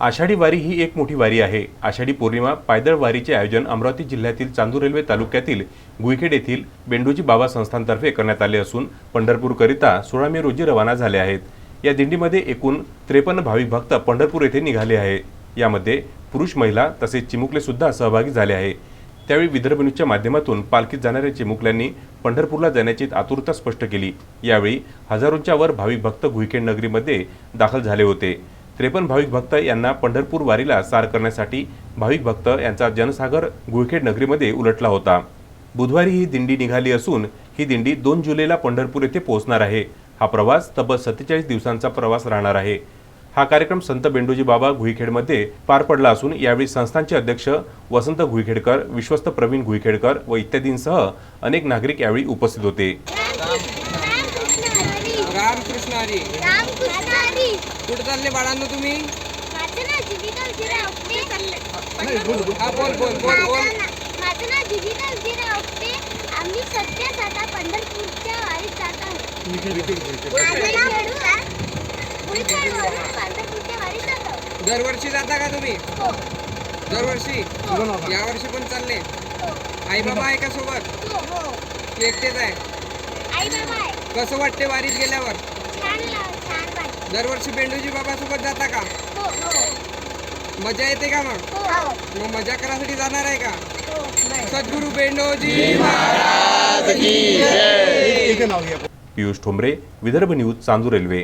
आषाढी वारी ही एक मोठी वारी आहे. आषाढी पौर्णिमा पायदळ वारीचे आयोजन अमरावती जिल्ह्यातील चांदूर रेल्वे तालुक्यातील गुईखेड येथील बेंडोजी बाबा संस्थानतर्फे करण्यात आले असून पंढरपूरकरिता सोळा मे रोजी रवाना झाले आहेत. या दिंडीमध्ये एकूण त्रेपन्न भाविक भक्त पंढरपूर येथे निघाले आहे. यामध्ये पुरुष महिला तसेच चिमुकले सुद्धा सहभागी झाले आहे. त्यावेळी विदर्भ न्यूजच्या माध्यमातून पालखीत जाणाऱ्या चिमुकल्यांनी पंढरपूरला जाण्याची आतुरता स्पष्ट केली. यावेळी हजारोंच्या वर भाविक भक्त गुईखेड नगरीमध्ये दाखल झाले होते. त्रेपन्न भाविक भक्त यांना पंढरपूर वारीला सार करण्यासाठी भाविक भक्त यांचा जनसागर गुळखेड नगरीमध्ये उलटला होता. बुधवारी ही दिंडी निघाली असून ही दिंडी दोन जुलैला पंढरपूर येथे पोहोचणार आहे. हा प्रवास तब्बल सत्तेचाळीस दिवसांचा प्रवास राहणार आहे. हा कार्यक्रम संत बेंडोजी बाबा गुईखेडमध्ये पार पडला असून यावेळी संस्थांचे अध्यक्ष वसंत गुईखेडकर विश्वस्त प्रवीण गुईखेडकर व इत्यादींसह अनेक नागरिक यावेळी उपस्थित होते. रामकृष्ण हरी. कुठे चालले बाळांनो तुम्ही? हा बोल बोल बोल बोल. माझं नाव दिविका उजिरा आपटे आम्ही सध्या आता पंढरपूरच्या वारीत जात आहोत. माझं नाव खेडूळा. गुलबर्गवरून पंढरपूरच्या वारीत जात आहोत. दरवर्षी जाता का तुम्ही? हो. दरवर्षी? हो. या वर्षी पण चालले. हो. आई बाबा आहे का सोबत? हो हो. एकटेच आहे. आई बाबा आहे. कसं वाटते वारीत गेल्यावर? दरवर्षी बेंडूजी बाबा सोबत जाता का? हो हो. मजा येते का मग? हो मग मजा करायसाठी जाणार आहे का? हो. Sadguru Bendoji Piyush Thombare Vidarbha news Chandur railway.